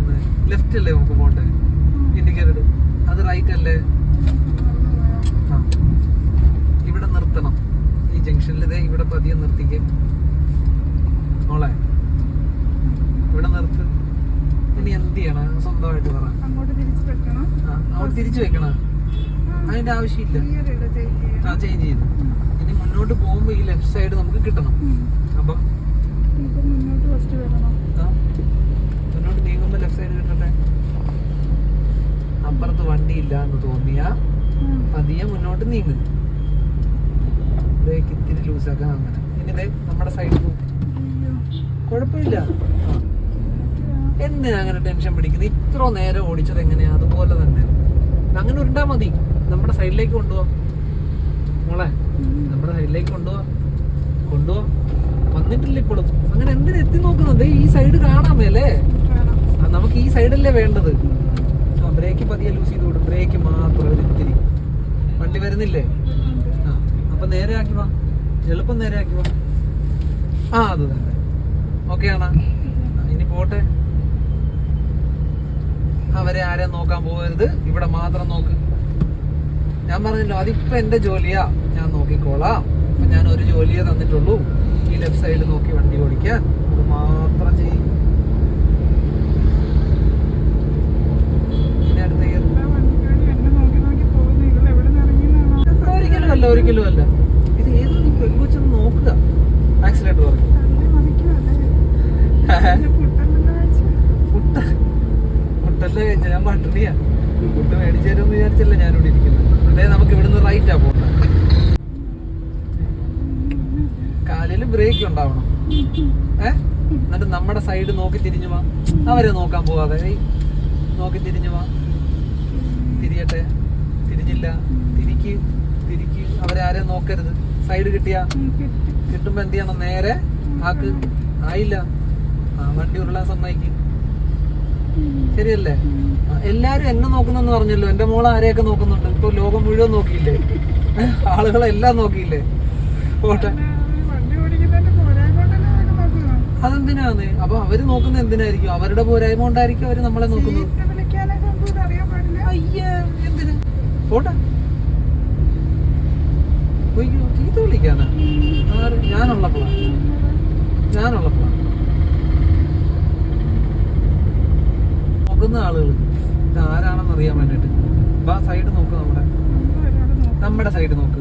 ഇരിക്കുന്നത്. ലെഫ്റ്റ് അല്ലേ നമുക്ക് പോകണ്ടേ ഇൻഡിക്കേറ്റർ അത് റൈറ്റ് അല്ലേ? ആ. ഇവിടെ നിർത്തണം. ഈ ജംഗ്ഷനിൽ ഇതേ ഇവിടെ പതിയെ നിർത്തിക്കും. മോളെ. ഇവിടെ നിർത്ത്. ഇനി എന്ത് ചെയ്യണം? സ്വന്തമായിട്ട് പറ. അങ്ങോട്ട് തിരിച്ചു വെക്കണം. ആ അവിടെ തിരിച്ചു വെക്കണം. അതിന്റെ ആവശ്യമില്ല. ആ ചേഞ്ച് ചെയ്തു. ഇനി മുന്നോട്ട് പോകുമ്പോൾ ഈ ലെഫ്റ്റ് സൈഡ് നമുക്ക് കിട്ടണം. അപ്പം മുന്നോട്ട് ഫസ്റ്റ് വരണം ആ, മുന്നോട്ട് നീങ്ങുമ്പോൾ ലെഫ്റ്റ് സൈഡ് കിട്ടട്ടെ അപ്പുറത്ത് വണ്ടി ഇല്ല എന്ന് തോന്നിയ പതിയെ മുന്നോട്ട് നീങ്ങ്. ബ്രേക്ക് ഇത്തിരി ലൂസാക്കാം അങ്ങനെ. ഇനി ദേ നമ്മുടെ സൈഡിൽ. കുഴപ്പമില്ല. എന്തിനാ അങ്ങനെ ടെൻഷൻ പിടിക്കുന്നത് ഇത്ര നേരം ഓടിച്ചത് എങ്ങനെയാ? അതുപോലെ തന്നെ. അങ്ങനെ ഉരുണ്ടാ മതി. നമ്മുടെ സൈഡിലേക്ക് കൊണ്ടുപോവാ മോളെ നമ്മുടെ സൈഡിലേക്ക് കൊണ്ടുപോവാ കൊണ്ടുപോവാ വന്നിട്ടില്ല ഇപ്പോഴും. അങ്ങനെ എന്തിനാ എത്തി നോക്കുന്നത്? ഈ സൈഡ് കാണാമേലേ നമുക്ക് ഈ സൈഡല്ലേ വേണ്ടത്. ബ്രേക്ക് പതിയെ ലൂസ് ചെയ്ത് വിടും. ബ്രേക്ക് മാത്രം ഒരു ഇത്തിരി. വണ്ടി വരുന്നില്ലേ? ആ അപ്പൊ നേരെ ആക്കി വാ. എളുപ്പം നേരെ ആക്കി വാ. ആ അത് തന്നെ. ഓക്കെ ആണാ? ഇനി പോട്ടെ. അവരെ ആരെയും നോക്കാൻ പോകരുത്. ഇവിടെ മാത്രം നോക്ക്. ഞാൻ പറഞ്ഞല്ലോ അതിപ്പോ എന്റെ ജോലിയാ. ഞാൻ നോക്കിക്കോളാം. അപ്പൊ ഞാൻ ഒരു ജോലിയേ തന്നിട്ടുള്ളൂ. ഈ ലെഫ്റ്റ് സൈഡ് നോക്കി വണ്ടി ഓടിക്കാൻ. അത് മാത്രം ചെയ്യും ഇനി അടുത്തേക്ക് എല്ലാ വണ്ടിക്കാരും എന്നെ നോക്കി നോക്കി പോകുന്നു ഇവിടെ എവിടെ നിന്ന് ഇറങ്ങിയെന്നാണോ ഒരിക്കലും അല്ല ഒരിക്കലും അല്ല. ഇത് ഏതോ നീ പെൺകൊച്ചൊന്ന് നോക്കുക. ആക്സിഡന്റ് പറഞ്ഞു പിന്നെ ഫുഡെല്ലാം കഴിച്ച് ഞാൻ പട്ടിണിയാ. ഫുഡ് മേടിച്ചു തരുമെന്ന് വിചാരിച്ചല്ല ഞാനിവിടെ ഇരിക്കുന്നത്. അതേ നമുക്ക് ഇവിടുന്ന് റൈറ്റാ പോകണ്ട കാലിൽ ബ്രേക്ക് ഉണ്ടാവണം. ഏ എന്നിട്ട് നമ്മുടെ സൈഡ് നോക്കി തിരിഞ്ഞു വാ. അവരെ നോക്കാൻ പോവാതെ. നോക്കി തിരിഞ്ഞു വാ. തിരിയട്ടെ. തിരിഞ്ഞില്ല. തിരിക്ക്. തിരിക്ക് അവരെ ആരെയും നോക്കരുത്. സൈഡ് കിട്ടിയ. കിട്ടുമ്പോ എന്ത് ചെയ്യണം? നേരെ ആക്ക്. ആയില്ല. ആ വണ്ടി ഉരുളാൻ സമ്മതിക്ക്. ശരിയല്ലേ? എല്ലാരും എന്നെ നോക്കുന്നെന്ന് പറഞ്ഞല്ലോ. എന്റെ മോളെ ആരെയൊക്കെ നോക്കുന്നുണ്ട്? ഇപ്പൊ ലോകം മുഴുവൻ നോക്കിയില്ലേ? ആളുകളെല്ലാം നോക്കിയില്ലേ? പോട്ടെ. അതെന്തിനാണ്? അപ്പൊ അവർ നോക്കുന്നത് എന്തിനായിരിക്കും? അവരുടെ പോരായ്മ കൊണ്ടായിരിക്കും അവർ നമ്മളെ നോക്കുന്നത്. അയ്യേ എന്തിന്? പോട്ടെ. ഒയ്യോ ചീത്ത വിളിക്കാനാ ഞാനുള്ളപ്പോഴാണ് ഞാനുള്ളപ്പോഴാണ് ഞാനുള്ളപ്പോഴാ നോക്കുന്ന ആളുകൾ ഇത് ആരാണെന്ന് അറിയാൻ വേണ്ടിട്ട് ആ സൈഡ് നോക്ക് നമ്മുടെ. നമ്മുടെ സൈഡ് നോക്ക്.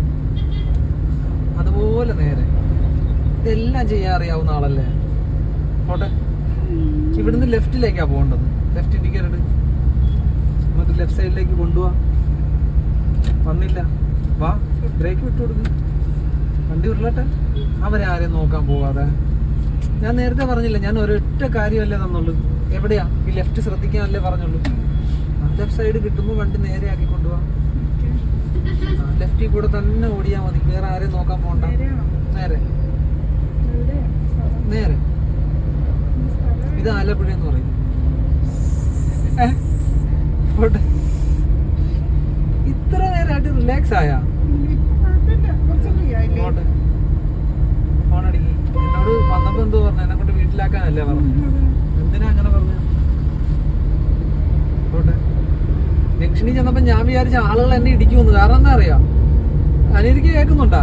അതുപോലെ നേരെ. ഇതെല്ലാം ചെയ്യാൻ അറിയാവുന്ന ആളല്ലേ? പോട്ടെ. ഇവിടുന്ന് ലെഫ്റ്റിലേക്കാ പോകേണ്ടത്. ലെഫ്റ്റ് ഇൻഡിക്കേറ്റർ നമുക്ക് ലെഫ്റ്റ് സൈഡിലേക്ക് കൊണ്ടുപോവാ വന്നില്ല. വാ ബ്രേക്ക് വിട്ടു കൊടുക്ക്. വണ്ടി ഉരുളട്ടെ. അവരെ ആരെയും നോക്കാൻ പോവാതെ. ഞാൻ നേരത്തെ പറഞ്ഞില്ല ഞാൻ ഒരൊറ്റ കാര്യമല്ലേ തന്നുള്ളൂ. എവിടെയാ? ഈ ലെഫ്റ്റ് ശ്രദ്ധിക്കാനല്ലേ പറഞ്ഞുള്ളൂ. ലെഫ്റ്റ് സൈഡ് കിട്ടുമ്പോൾ വണ്ടി നേരെ ആക്കി കൊണ്ടുപോവാം. ലെഫ്റ്റിൽ കൂടെ തന്നെ ഓടിയാൽ മതി. വേറെ ആരെയും നോക്കാൻ പോകണ്ട നേരെ. നേരെ. ഇത് ആലപ്പുഴ എന്ന് പറയും? പോട്ടെ. ഇത്ര നേരമായിട്ട് റിലാക്സ് ആയാ? ഇങ്ങോട്ട്. ഫോണടിക്ക്. എന്നോട് വന്നപ്പോ എന്തോ പറഞ്ഞു? എന്നെ കൊണ്ട് വീട്ടിലാക്കാനല്ലേ പറഞ്ഞു. എന്തിനാ അങ്ങനെ പറഞ്ഞു? പോട്ടെ ജംഗ്ഷനിൽ ചെന്നപ്പോ ഞാൻ വിചാരിച്ച ആളുകൾ എന്നെ ഇടിക്കുമെന്ന്. കാരണം എന്താ അറിയാ? അനിയർക്ക് കേൾക്കുന്നുണ്ടാ?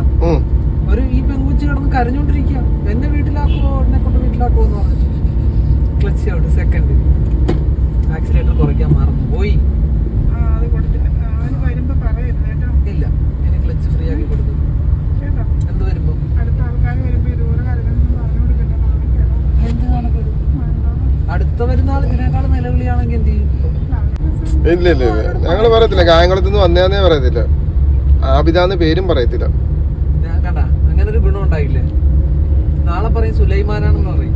ഒരു ഈ പെങ്കുച്ചി കിടന്ന് കരഞ്ഞോണ്ടിരിക്കുക എന്നെ വീട്ടിലാക്കുമോ എന്നെ കൊണ്ട് വീട്ടിലാക്കുമോ എന്ന് പറഞ്ഞു. Clutch out. സെക്കൻഡ് ആക്സിലേറ്റർ കുറയ്ക്കാൻ മറന്നു പോയി ആ അത് കൊടുത്തില്ല അവന് വരുമ്പോ പറയരുത് കേട്ടോ ഇല്ല ഇനി ക്ലച്ച് ഫ്രീ ആക്കി കൊടുത്തു കേട്ടോ എന്ത് വരുമ്പോ അടുത്ത ആൾക്കാർ വരുമ്പോ ഇതുപോലെ കരുതണമെന്ന് പറഞ്ഞു കൊടുക്കട്ടെ നാളേക്കാണോ എന്ത് കാണപ്പെടും വേണ്ടോ അടുത്ത വരുന്ന ആൾ ഇതിനേക്കാൾ നിലവിളിയാണെങ്കിൽ എന്ത് ചെയ്യും? ഇല്ല ഇല്ല ഇല്ല. ഞങ്ങൾ പറയത്തില്ല. കായംകുളത്ത് നിന്ന് വന്നേന്നേ പറയത്തില്ല. ആബിദാന്ന് പേരും പറയത്തില്ല. കണ്ട. അങ്ങനെ ഒരു ഗുണം ഉണ്ടായില്ലേ? നാളെ പറയും സുലൈമാനാണെന്ന് പറയും.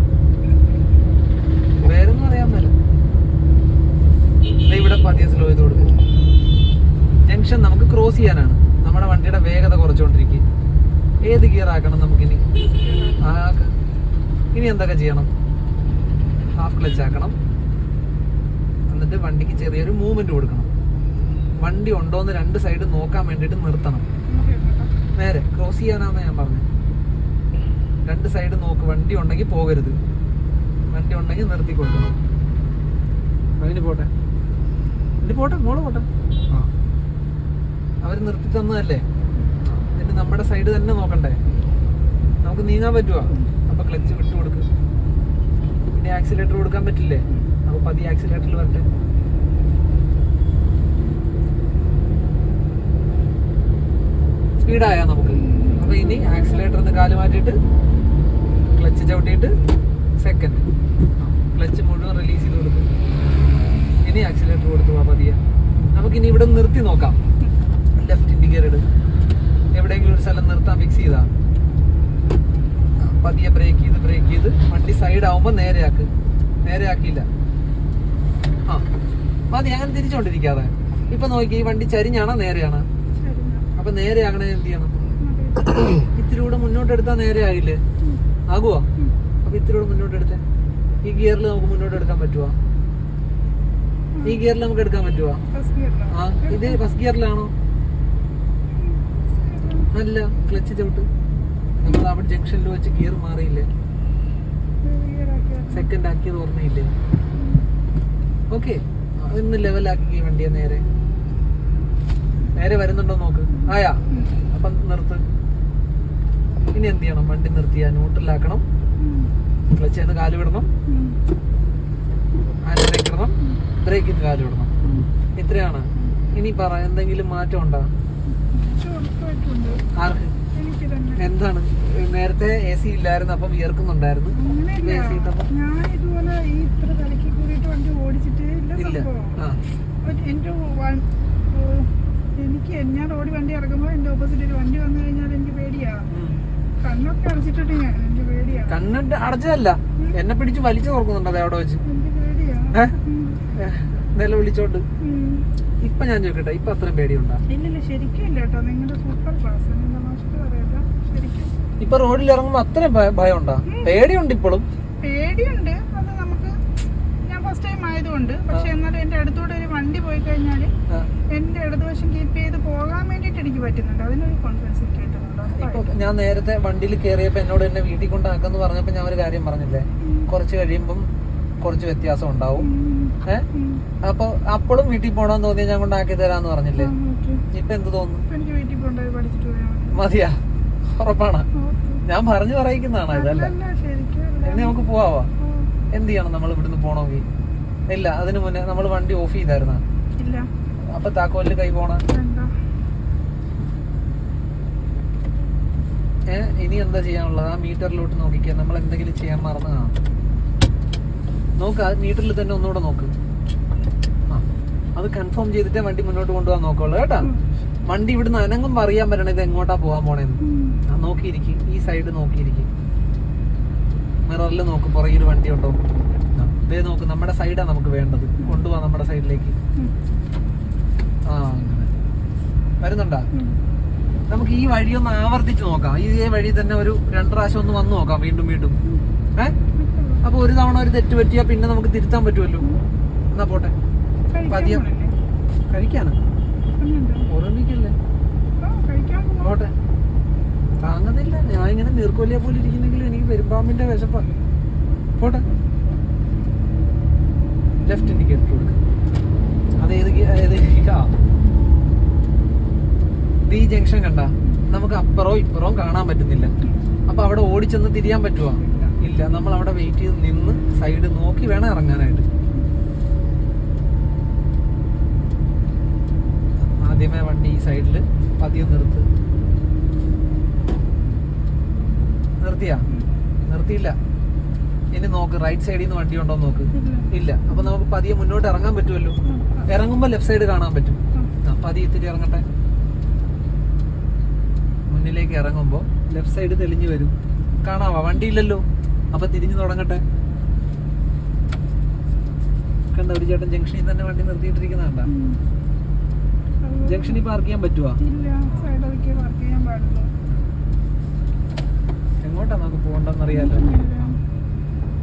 പേരൊന്നും അറിയാൻ മേല. ഇവിടെ പതിയെ സ്ലോ ചെയ്ത് കൊടുക്കും. ജംഗ്ഷൻ നമുക്ക് ക്രോസ് ചെയ്യാനാണ്. നമ്മുടെ വണ്ടിയുടെ വേഗത കുറച്ചുകൊണ്ടിരിക്കും. ഏത് ഗിയർ ആക്കണം നമുക്കിനി. ഇനി എന്തൊക്കെ ചെയ്യണം? ഹാഫ് ക്ലച്ച് ആക്കണം. എന്നിട്ട് വണ്ടിക്ക് ചെറിയൊരു മൂവ്മെന്റ് കൊടുക്കണം. വണ്ടി ഉണ്ടോന്ന് രണ്ട് സൈഡ് നോക്കാൻ വേണ്ടിയിട്ട് നിർത്തണം. നേരെ ക്രോസ് ചെയ്യാനാന്ന് ഞാൻ പറഞ്ഞു. രണ്ട് സൈഡ് നോക്ക് വണ്ടി ഉണ്ടെങ്കിൽ പോകരുത്. വണ്ടി ഉണ്ടെങ്കിൽ നിർത്തി കൊടുക്കണം. അതിന് പോട്ടെ. ഇനി പോട്ടെ മോൾ പോട്ടെ. ആ. അവർ നിർത്തി തന്നതല്ലേ? എന്നിട്ട് നമ്മുടെ സൈഡ് തന്നെ നോക്കണ്ടേ? നമുക്ക് നീങ്ങാൻ പറ്റുമോ അപ്പൊ ക്ലച്ച് വിട്ടു കൊടുക്ക്. പിന്നെ ആക്സിലേറ്റർ കൊടുക്കാൻ പറ്റില്ലേ? പതി ആക്സിലേറ്ററിൽ വരട്ടെ സ്പീഡായ നമുക്ക്? അപ്പൊ ഇനി ആക്സിലേറ്റർ നിന്ന് കാൽ മാറ്റിയിട്ട് ക്ലച്ച് ചവിട്ടിയിട്ട് സെക്കൻഡ് ക്ലച്ച് മുഴുവൻ റിലീസ് ചെയ്ത് കൊടുക്കും. ഇനി ആക്സിലേറ്റർ കൊടുത്തു പോവാ പതിയെ. നമുക്ക് ഇനി ഇവിടെ നിർത്തി നോക്കാം. ലെഫ്റ്റ് ഇൻഡിക്കേറ്റർ എവിടെയെങ്കിലും ഒരു സ്ഥലം നിർത്താൻ ഫിക്സ് ചെയ്താ. പതിയെ ബ്രേക്ക് ചെയ്ത് ബ്രേക്ക് ചെയ്ത്. വണ്ടി സൈഡ് ആവുമ്പോൾ നേരെയാക്ക്. നേരെയാക്കിയില്ല. ആ. മതി അങ്ങനെ തിരിച്ചോണ്ടിരിക്കാതെ. ഇപ്പൊ നോക്കി ഈ വണ്ടി ചരിഞ്ഞാണോ നേരെയാണ്? അപ്പൊ നേരെ അപ്പൊ നേരെയാകണേ എന്ത് ചെയ്യണം. ഇത്തിരി കൂടെ മുന്നോട്ട് എടുത്താ നേരെ ആയില്ലേ? ആകുവോ. അപ്പൊ ഇത്തിരി കൂടെ മുന്നോട്ട് എടുത്തേ. ഈ ഗിയറിൽ നമുക്ക് മുന്നോട്ട് എടുക്കാൻ പറ്റുമോ ഈ ഗിയറിൽ നമുക്ക് എടുക്കാൻ പറ്റുമോ? ആ ഇത് ഫസ്റ്റ് ഗിയറിലാണോ? അല്ല ക്ലച്ച് ചവിട്ട്. നമ്മൾ അവിടെ ജംഗ്ഷനിൽ വെച്ച് ഗിയർ മാറിയില്ലേ? സെക്കൻഡ് ആക്കിയത് ഓർമ്മയില്ലേ? ഓക്കെ. ഇന്ന് ലെവലാക്കി വണ്ടിയെ നേരെ. നേരെ വരുന്നുണ്ടോ നോക്ക്. ആയാ. അപ്പം നിർത്ത്. ഇനി എന്ത് ചെയ്യണം? വണ്ടി നിർത്തിയാ ന്യൂട്രലാക്കണം. ക്ലച്ച് ചെയ്ത് കാൽ വിടണം. ബ്രേക്ക് ഇടണം. ബ്രേക്ക് ചെയ്ത് കാൽ വിടണം. ഇത്രയാണ്. ഇനി പറ എന്തെങ്കിലും മാറ്റം ഉണ്ടോ? ആർക്ക്? എന്താണ്? നേരത്തെ എ സി ഇല്ലായിരുന്നു അപ്പം വിയർക്കുന്നുണ്ടായിരുന്നു. എ സി ഇട്ടപ്പം ഞാൻ ഇതുപോലെ ഈ ഇത്ര തലയ്ക്ക് കൂടിയിട്ട് വണ്ടി ഓടിച്ചിട്ടേ ഇല്ല ഇല്ല സംഭവം. ആ ഒരു- എന്റെ എനിക്ക് ഞാൻ റോഡ് വണ്ടി ഇറങ്ങുമ്പോൾ എന്റെ ഓപ്പോസിറ്റ് ഒരു വണ്ടി വന്നു കഴിഞ്ഞാൽ എനിക്ക് പേടിയാ. കണ്ണൊക്കെ അടച്ചിട്ടിട്ട് ഞാൻ എനിക്ക് പേടിയാ. കണ്ണിട്ട് അടച്ചതല്ല. എന്നെ പിടിച്ച് വലിച്ചു തുറക്കുന്നുണ്ട് അതെ അവിടെ വെച്ച്? നില വിളിച്ചോണ്ട്. ഇപ്പൊ ഞാൻ ചോദിക്കട്ടെ ഇപ്പൊ അത്രയും പേടിയുണ്ടോ? ഇല്ലില്ല ശരിക്കും ഇല്ല കേട്ടോ. നിങ്ങളുടെ സൂപ്പർ ക്ലാസ് ഇപ്പൊ റോഡിൽ ഇറങ്ങുമ്പോ അത്രയും ഭയം ഉണ്ടോ പേടിയുണ്ട് ഇപ്പോഴും. പേടിയുണ്ട് അത് നമുക്ക് ഞാൻ ഫസ്റ്റ് ടൈം ആയതുകൊണ്ട് പക്ഷെ എന്നാലും എന്റെ അടുത്തൂടെ ഒരു വണ്ടി പോയി കഴിഞ്ഞാൽ എന്റെ ഇടതുവശം കീപ്പ് ചെയ്ത് പോകാൻ വേണ്ടിട്ട് എനിക്ക് പറ്റുന്നുണ്ട്. അതിനൊരു കോൺഫിഡൻസ് ഇപ്പൊ ഞാൻ നേരത്തെ വണ്ടിയിൽ കയറിയപ്പോ എന്നോട് എന്നെ വീട്ടിൽ കൊണ്ടാക്കെന്ന് പറഞ്ഞപ്പോ ഞാൻ ഒരു കാര്യം പറഞ്ഞില്ലേ? കുറച്ച് കഴിയുമ്പം കുറച്ച് വ്യത്യാസം ഉണ്ടാവും. ഏഹ് അപ്പൊ അപ്പോഴും വീട്ടിൽ പോകണമെന്ന് തോന്നിയ ഞാൻ കൊണ്ടാക്കി തരാന്ന് പറഞ്ഞില്ലേ. ഇപ്പൊ എന്ത് തോന്നുന്നു? മതിയാ. ഉറപ്പാണ്. ഞാൻ പറഞ്ഞു പറയിക്കുന്നതാണ് ഇതല്ല എന്നെ നമുക്ക് പോവാ എന്ത് ചെയ്യണം നമ്മൾ ഇവിടുന്ന് പോണമെങ്കിൽ ഇല്ല അതിനു മുന്നേ നമ്മൾ വണ്ടി ഓഫ് ചെയ്തായിരുന്ന? അപ്പൊ താക്കോലിൽ കൈ പോണ? ഏ ഇനി എന്താ ചെയ്യാനുള്ളത്? ആ മീറ്ററിലോട്ട് നോക്കിക്കുക നമ്മൾ എന്തെങ്കിലും ചെയ്യാൻ മറന്നു കാണാം. നോക്ക് ആ മീറ്ററിൽ തന്നെ ഒന്നുകൂടെ നോക്ക്. ആ അത് കൺഫേം ചെയ്തിട്ടേ വണ്ടി മുന്നോട്ട് കൊണ്ടുപോകാൻ നോക്കുള്ളൂ കേട്ടാ. വണ്ടി ഇവിടുന്ന് അനങ്ങുമ്പോൾ അറിയാൻ പറ്റണ ഇത് എങ്ങോട്ടാ പോകാൻ പോണേന്ന്. നോക്കിയിരിക്കും ഈ സൈഡ് നോക്കിയിരിക്കും. മിററിൽ നോക്ക് പുറകിൽ വണ്ടി ഉണ്ടോ? ദേ നോക്ക് നമ്മുടെ സൈഡാ നമുക്ക് വേണ്ടത്. കൊണ്ടുപോവാ നമ്മുടെ സൈഡിലേക്ക് ആ അങ്ങനെ. വരുന്നുണ്ടാ? നമുക്ക് ഈ വഴി ഒന്ന് ആവർത്തിച്ച് നോക്കാം. ഈ വഴി തന്നെ ഒരു രണ്ട് പ്രാവശ്യം ഒന്ന് വന്നു നോക്കാം വീണ്ടും വീണ്ടും. ഏ? അപ്പൊ ഒരു തവണ ഒരു തെറ്റ് പറ്റിയാ പിന്നെ നമുക്ക് തിരുത്താൻ പറ്റുമല്ലോ. എന്നാ പോട്ടെ. കഴിക്കാൻ കഴിക്കാനോ? ഓർമ്മിക്കല്ലേ. പോട്ടെ. താങ്ങുന്നില്ല. ഞാൻ ഇങ്ങനെ നീർക്കോലിയെ പോലെ ഇരിക്കുന്നെങ്കിലും എനിക്ക് പെരുമ്പാമ്പിന്റെ വിശപ്പാ. പോട്ടെ. ലെഫ്റ്റ് ഇൻഡിക്കേറ്റർ കൊടുക്കുക അത് ഏത് ഏത് ഈ ജംഗ്ഷൻ കണ്ട? നമുക്ക് അപ്പുറവും ഇപ്പുറവും കാണാൻ പറ്റുന്നില്ല. അപ്പൊ അവിടെ ഓടിച്ചെന്ന് തിരിയാൻ പറ്റുമോ ഇല്ല. നമ്മൾ അവിടെ വെയിറ്റ് ചെയ്ത് നിന്ന് സൈഡ് നോക്കി വേണം ഇറങ്ങാനായിട്ട്. ആദ്യമേ വണ്ടി ഈ സൈഡിൽ പതിയെ നിർത്ത്. നിർത്തിയാ? നിർത്തിയില്ല. ഇനി നോക്ക് റൈറ്റ് സൈഡിൽ നിന്ന് വണ്ടി ഉണ്ടോ നോക്ക്. ഇല്ല. അപ്പൊ നമുക്ക് പതിയെ മുന്നോട്ട് ഇറങ്ങാൻ പറ്റുമല്ലോ. ഇറങ്ങുമ്പോൾ ഇറങ്ങുമ്പോ ലെഫ്റ്റ് സൈഡ് കാണാൻ പറ്റും. പതിയെ ഇത്തിരി ഇറങ്ങട്ടെ. മുന്നിലേക്ക് ഇറങ്ങുമ്പോ ലെഫ്റ്റ് സൈഡ് തെളിഞ്ഞു വരും. കാണാവാ? വണ്ടിയില്ലല്ലോ. അപ്പൊ തിരിഞ്ഞു തുടങ്ങട്ടെ. കണ്ട ഒരു ചേട്ടൻ ജംഗ്ഷനിൽ തന്നെ വണ്ടി നിർത്തിയിട്ടിരിക്കുന്നതാണ്ട. ജംഗ്ഷനിൽ പാർക്ക് ചെയ്യാൻ പറ്റുവാ? എങ്ങോട്ടാ നമുക്ക് പോകണ്ടെന്ന് അറിയാലോ ഇല്ല.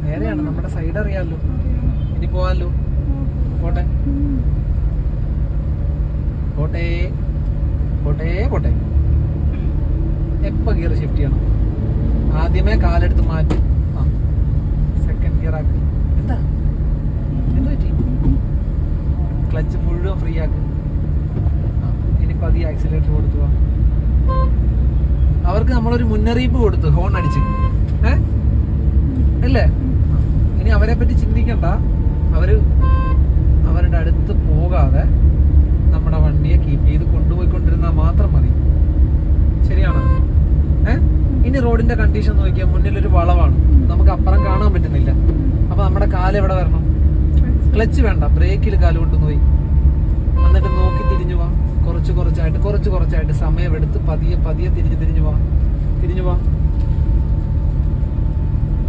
നേരെയാണ് നമ്മുടെ സൈഡ് അറിയാമല്ലോ അറിയാം. ഇനി പോവാലോ? ഓ. പോട്ടെ. പോട്ടെ. പോട്ടെ പോട്ടെ. എപ്പോ ഗിയർ ഷിഫ്റ്റ് ചെയ്യണം? ആദ്യമേ കാലെടുത്ത് മാറ്റി. ആ. സെക്കൻഡ് ഗിയർ ആക്കി. എന്താ? എന്ത് പറ്റി. ക്ലച്ച് മുഴുവൻ ഫ്രീ ആക്ക്. ആ, ഇനി പതി ആക്സിലേറ്റർ കൊടുത്തു. അവർക്ക് നമ്മളൊരു മുന്നറിയിപ്പ് കൊടുത്തു ഹോൺ അടിച്ച്. ഏ? അല്ലേ ഇനി അവരെ പറ്റി ചിന്തിക്കണ്ട. അവർ അവരുടെ അടുത്ത് പോകാതെ നമ്മുടെ വണ്ടിയെ കീപ്പ് ചെയ്ത് കൊണ്ടുപോയിക്കൊണ്ടിരുന്നാൽ മാത്രം മതി. ശരിയാണോ? ഏ? ഇനി റോഡിന്റെ കണ്ടീഷൻ നോക്കിയാൽ മുന്നിലൊരു വളവാണ്. നമുക്ക് അപ്പുറം കാണാൻ പറ്റുന്നില്ല. അപ്പൊ നമ്മുടെ കാൽ എവിടെ വരണം? ക്ലച്ച് വേണ്ട. ബ്രേക്കിൽ കാൽ കൊണ്ടുപോയി എന്നിട്ട് നോക്കി തിരിഞ്ഞു പോവാം കുറച്ച് കുറച്ചായിട്ട് കുറച്ച് കുറച്ചായിട്ട് സമയം സമയമെടുത്ത് പതിയെ പതിയെ തിരിഞ്ഞ് തിരിഞ്ഞു പോവാം തിരിഞ്ഞു വാ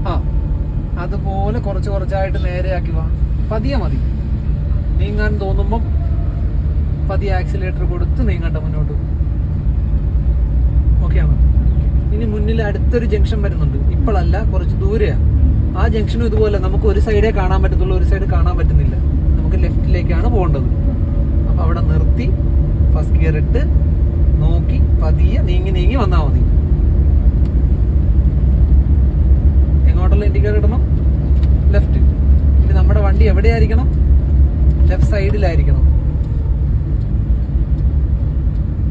ആ അതുപോലെ കുറച്ച് കുറച്ചായിട്ട് നേരെയാക്കി വാ. പതിയെ മതി. നീങ്ങാൻ തോന്നുമ്പം പതിയെ ആക്സിലേറ്റർ കൊടുത്ത് നീങ്ങട്ടെ മുന്നോട്ട്. ഓക്കെയാണോ ഇനി മുന്നിൽ അടുത്തൊരു ജംഗ്ഷൻ വരുന്നുണ്ട്. ഇപ്പോഴല്ല കുറച്ച് ദൂരെയാണ് ആ ജംഗ്ഷനും ഇതുപോലെ. നമുക്ക് ഒരു സൈഡേ കാണാൻ പറ്റത്തുള്ളൂ ഒരു സൈഡ് കാണാൻ പറ്റുന്നില്ല. നമുക്ക് ലെഫ്റ്റിലേക്കാണ് പോകേണ്ടത്. അപ്പോൾ അവിടെ നിർത്തി ഫസ്റ്റ് ഗിയർ ഇട്ട് നോക്കി പതിയെ നീങ്ങി നീങ്ങി വന്നാൽ മതി. എങ്ങോട്ടുള്ള ഇൻഡിക്കേറ്റർ ഇടണം? ലെഫ്റ്റ് ഇനി നമ്മുടെ വണ്ടി എവിടെയായിരിക്കണം? ലെഫ്റ്റ് സൈഡിലായിരിക്കണം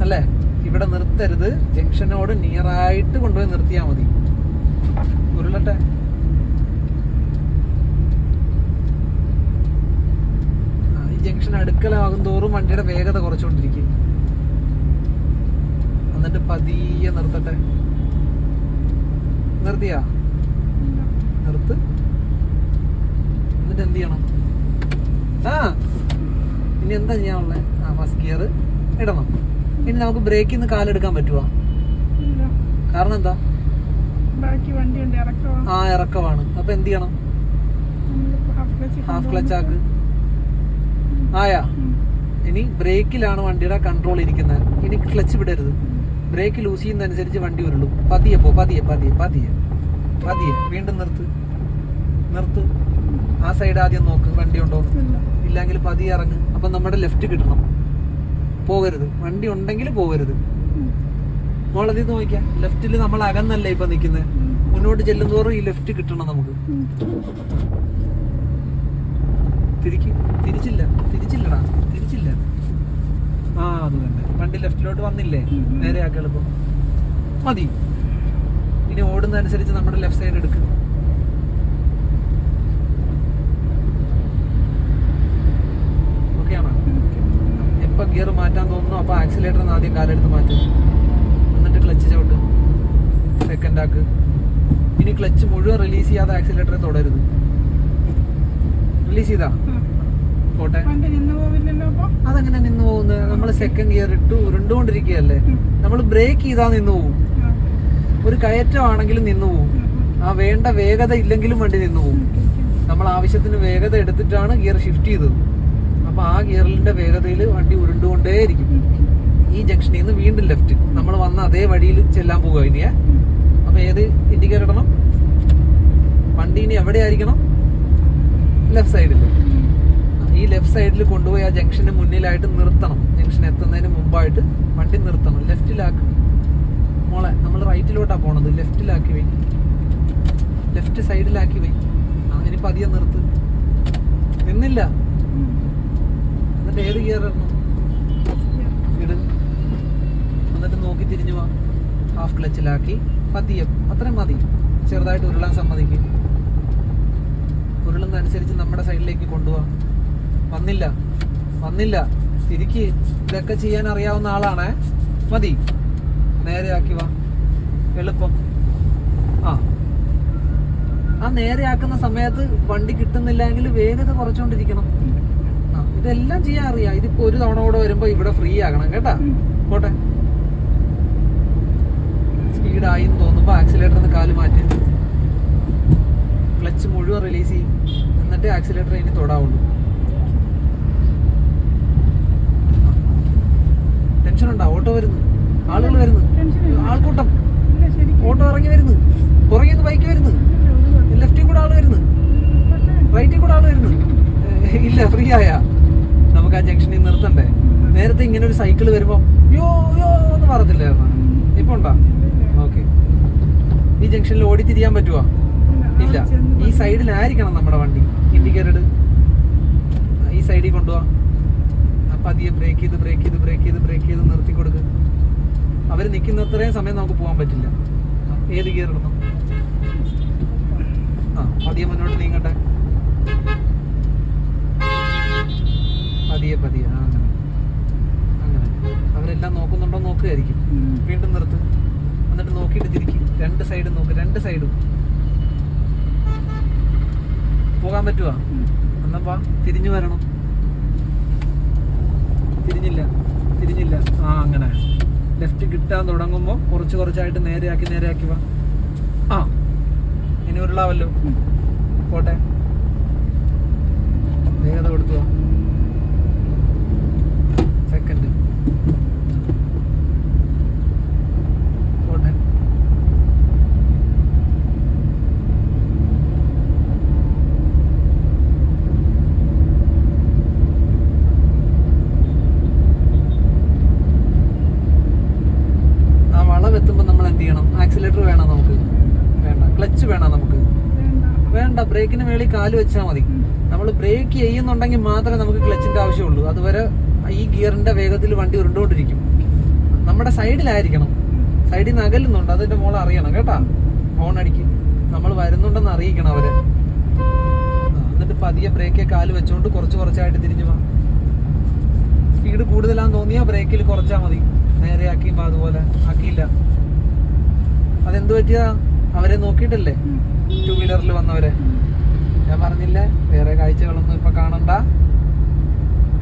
അല്ലേ? ഇവിടെ നിർത്തരുത്. ജംഗ്ഷനോട് നിയർ ആയിട്ട് കൊണ്ടുപോയി നിർത്തിയാൽ മതി. ഉരുളട്ടെ. ഈ ജംഗ്ഷൻ അടുക്കലാകും തോറും വണ്ടിയുടെ വേഗത കുറച്ചുകൊണ്ടിരിക്കും. എന്നിട്ട് പതിയെ നിർത്തട്ടെ. നിർത്തിയാ? നിർത്ത്. എന്നിട്ട് എന്ത് ചെയ്യണം? ആ. ഇനി എന്താ ചെയ്യാനുള്ളത് ആ ഫസ്റ്റ് ഗിയർ ഇടണം. ഇനി നമുക്ക് ബ്രേക്കിൽ നിന്ന് കാലെടുക്കാൻ പറ്റുമോ കാരണം എന്താ? ആ ഇറക്കമാണ് അപ്പൊ എന്ത് ചെയ്യണം? ഹാഫ് ക്ലച്ച് ഹാഫ് ക്ലച്ച് ആക്ക്. ആയാ? ഇനി ബ്രേക്കിലാണ് വണ്ടിയുടെ കൺട്രോൾ ഇരിക്കുന്നത് ഇനി ക്ലച്ച് വിടരുത്. ബ്രേക്ക് ലൂസ് ചെയ്യുന്നതനുസരിച്ച് വണ്ടി ഉരുളും. പതിയെ പോ പതിയെ പതിയെ പതിയെ. പതിയെ. വീണ്ടും നിർത്ത്. നിർത്ത്. ആ സൈഡ് ആദ്യം നോക്ക് വണ്ടി ഉണ്ടോ ഇല്ല. ഇല്ലെങ്കിൽ പതി ഇറങ്ങ്. അപ്പം നമ്മുടെ ലെഫ്റ്റ് കിട്ടണം. പോകരുത്. വണ്ടി ഉണ്ടെങ്കിൽ പോകരുത്. മോളതി നോക്കിയാ? ലെഫ്റ്റിൽ നമ്മൾ അകന്നല്ലേ ഇപ്പൊ നിൽക്കുന്നത്. മുന്നോട്ട് ചെല്ലുന്തോറും ഈ ലെഫ്റ്റ് കിട്ടണം നമുക്ക്. തിരിക്ക്. തിരിച്ചില്ല. തിരിച്ചില്ലടാ. തിരിച്ചില്ല. ആ അത് തന്നെ. വണ്ടി ലെഫ്റ്റിലോട്ട് വന്നില്ലേ. നേരെ ആക്കി എളുപ്പം. മതി. ഇനി ഓടുന്നതനുസരിച്ച് നമ്മുടെ ലെഫ്റ്റ് സൈഡ് എടുക്കും ഓക്കെയാണോ എപ്പോ ഗിയർ മാറ്റാൻ തോന്നുന്നു. അപ്പോൾ ആക്സിലേറ്റർ ആദ്യം കാലെടുത്ത് മാറ്റും. എന്നിട്ട് ക്ലച്ച് ചവിട്ട്. സെക്കൻഡ് ആക്ക്. ഇനി ക്ലച്ച് മുഴുവൻ റിലീസ് ചെയ്യാതെ ആക്സിലേറ്ററെ തുടരുത്. റിലീസ് ചെയ്താ. പോട്ടെ. അതങ്ങനെ നിന്ന് പോകുന്നത് നമ്മൾ സെക്കൻഡ് ഗിയർ ഇട്ട് ഉരുണ്ടുകൊണ്ടിരിക്കുകയല്ലേ? നമ്മൾ ബ്രേക്ക് ചെയ്താൽ നിന്ന് പോകും ഒരു ഒരു കയറ്റമാണെങ്കിലും നിന്ന് പോകും ആ വേണ്ട വേഗത ഇല്ലെങ്കിലും വണ്ടി നിന്ന് പോകും നമ്മൾ ആവശ്യത്തിന് വേഗത എടുത്തിട്ടാണ് ഗിയർ ഷിഫ്റ്റ് ചെയ്തത്. അപ്പൊ ആ ഗിയറിന്റെ വേഗതയിൽ വണ്ടി ഉരുണ്ടുകൊണ്ടേയിരിക്കും. ഈ ജംഗ്ഷനിൽ നിന്ന് വീണ്ടും ലെഫ്റ്റ്. നമ്മൾ വന്ന അതേ വഴിയിൽ ചെല്ലാൻ പോകുക ഇനിയെ അപ്പൊ ഏത് ഇൻഡിക്കേറ്റർ ഇടണം വണ്ടി ഇനി എവിടെ ആയിരിക്കണം ലെഫ്റ്റ് സൈഡിൽ ഈ ലെഫ്റ്റ് സൈഡിൽ കൊണ്ടുപോയി ആ ജംഗ്ഷന് മുന്നിലായിട്ട് നിർത്തണം. ജംഗ്ഷൻ എത്തുന്നതിന് മുമ്പായിട്ട് വണ്ടി നിർത്തണം. ലെഫ്റ്റിലാക്ക് മോളെ നമ്മൾ റൈറ്റിലോട്ടാ പോണത്. ലെഫ്റ്റിലാക്കി വൈ. ലെഫ്റ്റ് സൈഡിലാക്കി വൈ. ആ ഇനി പതിയെ നിർത്ത്. നിന്നില്ല. എന്നിട്ട് ഏത് ഗിയർ ഇടണം ഇട് എന്നിട്ട് നോക്കി തിരിഞ്ഞു വാ. ഹാഫ് ക്ലച്ചിലാക്കി പതിയെ. അത്രയും മതി. ചെറുതായിട്ട് ഉരുളാൻ സമ്മതിക്കും. ഉരുളുന്നതനുസരിച്ച് നമ്മുടെ സൈഡിലേക്ക് കൊണ്ടുപോവാ വന്നില്ല. വന്നില്ല. തിരിക്ക്. ഇതൊക്കെ ചെയ്യാൻ അറിയാവുന്ന ആളാണേ. മതി. നേരെ ആക്കി വാ. എളുപ്പം. ആ. ആ നേരെ ആക്കുന്ന സമയത്ത് വണ്ടി കിട്ടുന്നില്ലെങ്കിൽ വേഗത കുറച്ചുകൊണ്ടിരിക്കണം ഇതെല്ലാം ചെയ്യാൻ അറിയാം. ഇതിപ്പോ ഒരു തവണ കൂടെ വരുമ്പോ ഇവിടെ ഫ്രീ ആകണം കേട്ടാ. പോട്ടെ. സ്പീഡായി എന്ന് തോന്നുമ്പോ ആക്സിലേറ്ററിന് കാൽ മാറ്റി. ക്ലച്ച് മുഴുവൻ റിലീസ് ചെയ്യും. എന്നിട്ട് ആക്സിലേറ്റർ ഇനി തൊടാവുള്ളൂ. ടെൻഷൻ ഉണ്ടോ? ഓട്ടോ വരുന്നു. ആളുകൾ വരുന്നു. ആൾക്കൂട്ടം. ഓട്ടോ ഇറങ്ങി വരുന്നു. പുറകിൽ നിന്ന് ബൈക്ക് വരുന്നു. ലെഫ്റ്റിൽ കൂടെ ആൾ വരുന്നു. റൈറ്റിൽ കൂടെ ആൾ വരുന്നു. ഇല്ല ഫ്രീ ആയ. നമുക്ക് ആ ജംഗ്ഷനിൽ നിർത്തണ്ടേ? നേരത്തെ ഇങ്ങനെ ഒരു സൈക്കിൾ വരുമ്പോ യോ യോ എന്ന് പറയത്തില്ലായിരുന്നു ഇപ്പൊ ഉണ്ടോ? ഓക്കെ. ഈ ജംഗ്ഷനിൽ ഓടി തിരിയാൻ പറ്റുമോ ഇല്ല. ഈ സൈഡിലായിരിക്കണം നമ്മുടെ വണ്ടി. ഇൻഡിക്കേറ്റഡ്. ഈ സൈഡിൽ കൊണ്ടുപോവാ പതിയെ ബ്രേക്ക് ചെയ്ത് ബ്രേക്ക് ചെയ്ത് ബ്രേക്ക് ചെയ്ത് ബ്രേക്ക് ചെയ്ത് നിർത്തി കൊടുക്കുക അവർ നിൽക്കുന്ന അത്രയും സമയം നമുക്ക് പോകാൻ പറ്റില്ല. ഏത് ഗിയർ ഇടണം? ആ അതിയെ മുന്നോട്ട് നീങ്ങട്ടെ. പതിയെ പതിയെ ആ അങ്ങനെ. അങ്ങനെ. അവരെല്ലാം നോക്കുന്നുണ്ടോ നോക്കുകയായിരിക്കും വീണ്ടും നിർത്ത്. എന്നിട്ട് നോക്കിയിട്ട് തിരിക്കും. രണ്ട് സൈഡും നോക്ക്. രണ്ട് സൈഡും. പോകാൻ പറ്റുവാ? ഉം. എന്നാ വാ. തിരിഞ്ഞു വരണം. തിരിഞ്ഞില്ല. തിരിഞ്ഞില്ല. ആ അങ്ങനെ. ലെഫ്റ്റ് കിട്ടാൻ തുടങ്ങുമ്പോൾ കുറച്ച് കുറച്ചായിട്ട് നേരെയാക്കി നേരെയാക്കി വാ. ആ ഇനി ഉരുളാവല്ലോ. പോട്ടെ വേഗത കൊടുത്തു വാ സെക്കൻഡ് പോട്ടെ ആ വളവെത്തുമ്പോൾ നമ്മൾ എന്ത് ചെയ്യണം ആക്സിലേറ്റർ വേണം നമുക്ക് വേണ്ട ക്ലച്ച് വേണം നമുക്ക് വേണ്ട. വേണ്ട ബ്രേക്കിന് മേളിൽ കാൽ വെച്ചാൽ മതി. നമ്മൾ ബ്രേക്ക് ചെയ്യുന്നുണ്ടെങ്കിൽ മാത്രമേ നമുക്ക് ക്ലച്ചിന്റെ ആവശ്യമുള്ളൂ. അതുവരെ ഈ ഗിയറിന്റെ വേഗത്തിൽ വണ്ടി ഉരുണ്ടുകൊണ്ടിരിക്കും നമ്മുടെ സൈഡിലായിരിക്കണം. സൈഡിൽ നിന്ന് അകലുന്നുണ്ട്. അതിന്റെ മോളെ അറിയണം കേട്ടാ? ഫോൺ അടിക്ക്. നമ്മൾ വരുന്നുണ്ടെന്ന് അറിയിക്കണം അവർ. എന്നിട്ട് പതിയെ ബ്രേക്കെ കാൽ വെച്ചുകൊണ്ട് കുറച്ച് കുറച്ചായിട്ട് തിരിഞ്ഞു പോവാം സ്പീഡ് കൂടുതലാന്ന് തോന്നിയാ ബ്രേക്കിൽ കുറച്ചാൽ മതി. നേരെ ആക്കിയുമ്പോ അതുപോലെ ആക്കിയില്ല. അതെന്ത് പറ്റിയാ അവരെ നോക്കിയിട്ടല്ലേ. ടൂ വീലറിൽ വന്നവരെ. ഞാൻ പറഞ്ഞില്ലേ വേറെ കാഴ്ചകളൊന്നും ഇപ്പൊ കാണണ്ട.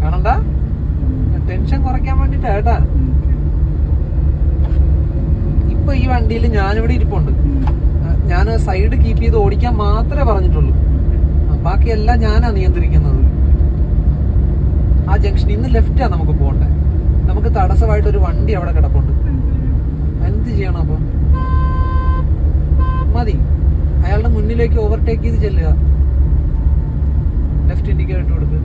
കാണണ്ട? ടെൻഷൻ കുറയ്ക്കാൻ വേണ്ടിട്ടാ കേട്ടാ. ഇപ്പൊ ഈ വണ്ടിയിൽ ഞാനിവിടെ ഇരിപ്പുണ്ട്. ഞാൻ സൈഡ് കീപ്പ് ചെയ്ത് ഓടിക്കാൻ മാത്രമേ പറഞ്ഞിട്ടുള്ളൂ. ബാക്കിയെല്ലാം ഞാനാ നിയന്ത്രിക്കുന്നത്. ആ ജംഗ്ഷൻ ഇന്ന് ലെഫ്റ്റാ നമുക്ക് പോകണ്ടേ. നമുക്ക് തടസ്സമായിട്ട് ഒരു വണ്ടി അവിടെ കിടപ്പുണ്ട്. എന്ത് ചെയ്യണം അപ്പൊ? മതി. അയാളുടെ മുന്നിലേക്ക് ഓവർടേക്ക് ചെയ്ത് ചെല്ലുക. ഇൻഡിക്കേറ്റർ ഇട്ട് കൊടുക്ക്.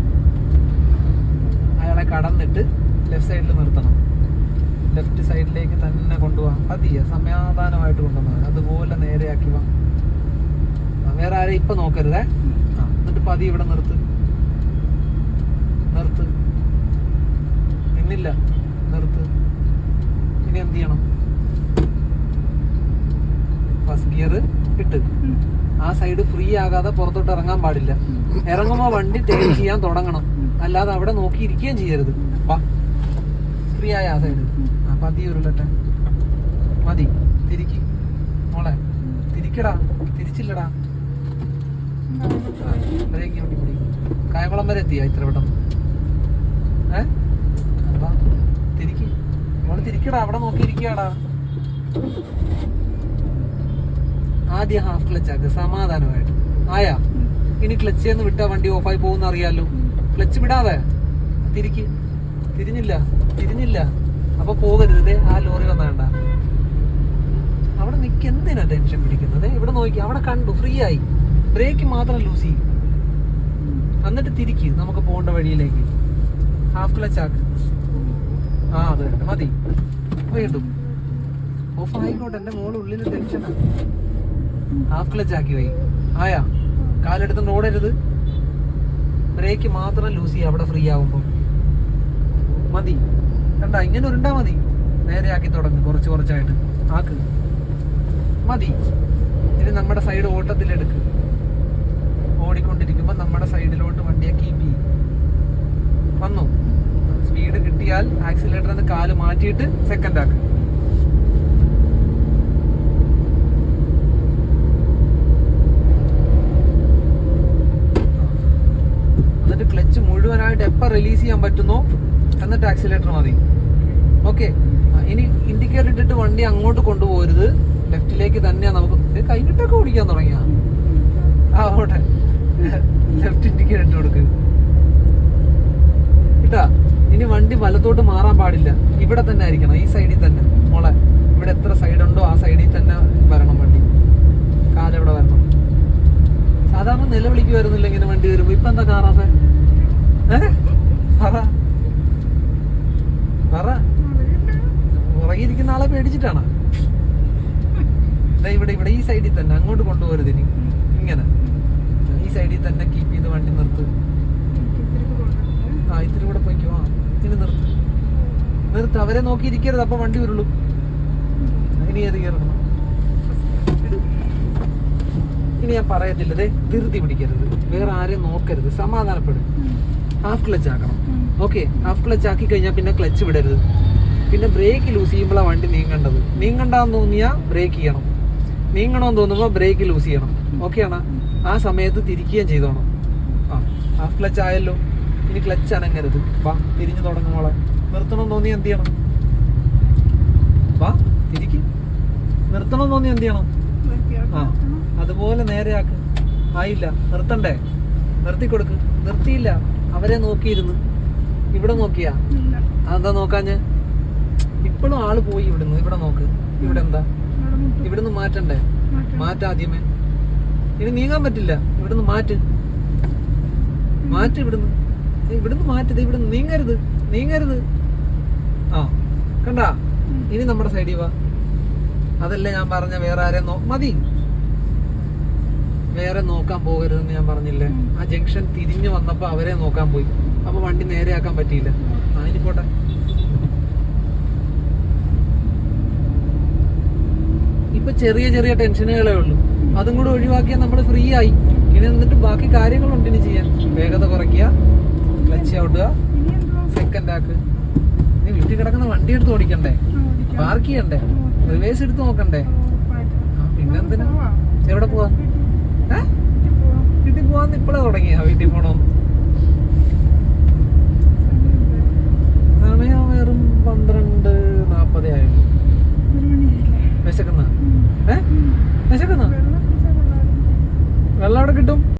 അയാളെ കടന്നിട്ട് ലെഫ്റ്റ് സൈഡിൽ നിർത്തണം. ലെഫ്റ്റ് സൈഡിലേക്ക് തന്നെ കൊണ്ടുപോകാം പതിയെ സമാധാനമായിട്ട് കൊണ്ടുവന്നാൽ അതുപോലെ നേരെയാക്കി വാ. വേറെ ആരെ ഇപ്പം നോക്കരുതേ. എന്നിട്ട് പതി ഇവിടെ നിർത്ത്. നിർത്ത്. നിന്നില്ല. നിർത്ത്. ഇനി എന്ത് ചെയ്യണം? ഫസ്റ്റ് ഗിയർ ഇട്ട്. ആ സൈഡ് ഫ്രീ ആകാതെ പുറത്തോട്ട് ഇറങ്ങാൻ പാടില്ല. ഇറങ്ങുമ്പോ വണ്ടി ടേൺ ചെയ്യാൻ തുടങ്ങണം. അല്ലാതെ അവിടെ നോക്കി ഇരിക്കുകയും ചെയ്യരുത് ഫ്രീ ആയ ആ സൈഡ്. ആ പതി ഉരുളട്ടെ. മതി. തിരിക്കി. മോളെ തിരിക്കടാ. തിരിച്ചില്ലടാ. ബ്രേക്ക് കായംകുളം വരെ എത്തിയാ ഇത്ര പെട്ടെന്ന്? ഏ? അപ്പാ. തിരിക്കി. മോൾ തിരിക്കടാ. അവിടെ നോക്കി ഇരിക്കടാ ആദ്യം ഹാഫ് ക്ലച്ച് ആക്കുക സമാധാനമായിട്ട്. ആയാ? ഇനി ക്ലച്ച് എന്ന് വിട്ടാ വണ്ടി ഓഫായി പോകുന്ന അറിയാലോ. ക്ലച്ച് വിടാതെ. തിരിക്ക്. തിരിഞ്ഞില്ല. തിരിഞ്ഞില്ല. അപ്പൊ പോകരുത്. ആ ലോറി വന്നാണ്ട അവിടെ നിക്ക്. എന്തിനാ ടെൻഷൻ പിടിക്കുന്നത്? ഇവിടെ നോക്കി. അവിടെ കണ്ടു. ഫ്രീ ആയി. ബ്രേക്ക് മാത്രം ലൂസ് ചെയ്യും. എന്നിട്ട് തിരിക്ക്. നമുക്ക് പോകേണ്ട വഴിയിലേക്ക്. ഹാഫ് ക്ലച്ച് ആക്ക്. ആ അത്. മതി. വീണ്ടും. ഓഫ് ആയിക്കോട്ടെ. എന്റെ മോൾ ഉള്ളിൽ ടെൻഷനാ ഹാഫ് ക്ലച്ച് ആക്കി പോയി ആയാ കാലെടുത്തോണ്ട് ഓടരുത് ബ്രേക്ക് മാത്രം ലൂസ് ചെയ്യുക അവിടെ ഫ്രീ ആവുമ്പോൾ മതി. കണ്ട ഇങ്ങനെ ഉരുണ്ടാ മതി. നേരെ ആക്കി തുടങ്ങും കുറച്ച് കുറച്ചായിട്ട്. ആക്ക്. മതി. ഇനി നമ്മുടെ സൈഡ് ഓട്ടത്തിലെടുക്ക് ഓടിക്കൊണ്ടിരിക്കുമ്പോൾ നമ്മുടെ സൈഡിലോട്ട് വണ്ടിയെ കീപ്പ് ചെയ്യും. വന്നു. സ്പീഡ് കിട്ടിയാൽ ആക്സിലേറ്ററിൽ നിന്ന് കാൽ മാറ്റിയിട്ട് സെക്കൻഡ് ആക്ക് എന്നിട്ട് ക്ലച്ച് മുഴുവനായിട്ട് എപ്പോൾ റിലീസ് ചെയ്യാൻ പറ്റുന്നോ എന്നിട്ട് ആക്സിലേറ്റർ മതി. ഓക്കെ ഇനി ഇൻഡിക്കേറ്റർ ഇട്ടിട്ട് വണ്ടി അങ്ങോട്ട് കൊണ്ടുപോകരുത്. ലെഫ്റ്റിലേക്ക് തന്നെയാ നമുക്ക് കഴിഞ്ഞിട്ടൊക്കെ ഓടിക്കാൻ തുടങ്ങിയ. ആ ഓട്ടെ ലെഫ്റ്റ് ഇൻഡിക്കേറ്റർ ഇട്ട് കൊടുക്ക്. ഇട്ടാ ഇനി വണ്ടി വലത്തോട്ട് മാറാൻ പാടില്ല. ഇവിടെ തന്നെ ആയിരിക്കണം ഈ സൈഡിൽ തന്നെ. മോളെ ഇവിടെ എത്ര സൈഡ് ഉണ്ടോ ആ സൈഡിൽ തന്നെ വരണം വണ്ടി. കാലെവിടെ വരണം. സാധാരണ നിലവിളിക്കുമായിരുന്നില്ല ഇങ്ങനെ വണ്ടി വരുമ്പോ? ഇപ്പൊ എന്താ കാറാതെ ഏ? പറ. പറ. ഉറങ്ങിയിരിക്കുന്ന ആളെ പേടിച്ചിട്ടാണ്? ഇവിടെ ഇവിടെ ഈ സൈഡിൽ തന്നെ അങ്ങോട്ട് കൊണ്ടുപോകരുത് ഇനി. ഇങ്ങനെ. ഈ സൈഡിൽ തന്നെ കീപ്പ് ചെയ്ത് വണ്ടി നിർത്ത്. ആ ഇത്തിരി കൂടെ പോയിക്കോ. ആ ഇനി നിർത്ത്. നിർത്ത്. അവരെ നോക്കിയിരിക്കരുത് അപ്പൊ വണ്ടി ഉരുളും. ഇനി ഏത് കയറണം? ഇനി ഞാൻ പറയത്തില്ലതേ ധൃതി പിടിക്കരുത്. വേറെ ആരെയും നോക്കരുത്. സമാധാനപ്പെടും. ഹാഫ് ക്ലച്ച് ആക്കണം. ഓക്കെ ഹാഫ് ക്ലച്ച് ആക്കി കഴിഞ്ഞാൽ പിന്നെ ക്ലച്ച് വിടരുത്. പിന്നെ ബ്രേക്ക് ലൂസ് ചെയ്യുമ്പോഴാണ് വണ്ടി നീങ്ങേണ്ടത്. നീങ്ങണ്ടെന്ന് തോന്നിയാൽ ബ്രേക്ക് ചെയ്യണം. നീങ്ങണമെന്ന് തോന്നുമ്പോൾ ബ്രേക്ക് ലൂസ് ചെയ്യണം. ഓക്കെയാണ് ആ സമയത്ത് തിരിക്കുകയും ചെയ്തോണം. ആ ഹാഫ് ക്ലച്ച് ആയല്ലോ. ഇനി ക്ലച്ച് അനങ്ങരുത് വാ തിരിഞ്ഞു തുടങ്ങുമ്പോളെ നിർത്തണമെന്ന് തോന്നി എന്ത് ചെയ്യണം? വാ തിരിക്ക്. നിർത്തണമെന്ന് തോന്നി എന്ത് ചെയ്യണം? ആ അതുപോലെ നേരെയാക്ക്. ആയില്ല നിർത്തണ്ടേ? നിർത്തി കൊടുക്ക് നിർത്തിയില്ല. അവരെ നോക്കിയിരുന്നു. ഇവിടെ നോക്കിയാ? അതെന്താ നോക്കാഞ്ഞ്? ഇപ്പോഴും ആൾ പോയി ഇവിടുന്ന്. ഇവിടെ നോക്ക്. ഇവിടെ എന്താ. ഇവിടുന്ന് മാറ്റണ്ടേ? മാറ്റാദ്യമേ ഇനി നീങ്ങാൻ പറ്റില്ല. ഇവിടുന്ന് മാറ്റ്. മാറ്റ് ഇവിടുന്ന്. ഇവിടുന്ന് മാറ്റത് ഇവിടുന്ന് നീങ്ങരുത്. നീങ്ങരുത്. ആ കണ്ടാ? ഇനി നമ്മുടെ സൈഡിൽ വാ. അതല്ലേ ഞാൻ പറഞ്ഞ വേറെ ആരെയും നോ മതി. വേറെ നോക്കാൻ പോകരുതെന്ന് ഞാൻ പറഞ്ഞില്ലേ? ആ ജംഗ്ഷൻ തിരിഞ്ഞു വന്നപ്പോ അവരെ നോക്കാൻ പോയി. അപ്പൊ വണ്ടി നേരെയാക്കാൻ പറ്റിയില്ല. ആ ഇനി പോട്ടെ. ഇപ്പൊ ചെറിയ ചെറിയ ടെൻഷനുകളേ ഉള്ളൂ. അതും കൂടെ ഒഴിവാക്കിയാൽ നമ്മൾ ഫ്രീ ആയി. ഇനി എന്നിട്ട് ബാക്കി കാര്യങ്ങളുണ്ട് ഇനി ചെയ്യാൻ. വേഗത കുറയ്ക്കുക. ക്ലച്ച് ഔട്ടുക? സെക്കൻഡ് ആക്ക്. ഇനി വീട്ടിൽ കിടക്കുന്ന വണ്ടി എടുത്ത് ഓടിക്കണ്ടേ. പാർക്ക് ചെയ്യണ്ടേ? റിവേഴ്സ് എടുത്ത് നോക്കണ്ടേ. പിന്നെന്തിനാ? എവിടെ പോവാ? വീട്ടിൽ പോവാം. വീട്ടിൽ പോവാന്ന് ഇപ്പഴാ തുടങ്ങിയ വീട്ടിൽ പോണോ. സമയം വെറും പന്ത്രണ്ട് നാപ്പതേ ആയുള്ളൂ? വിശക്കുന്ന. ഏ. വിശക്കുന്ന വെള്ളം അവിടെ കിട്ടും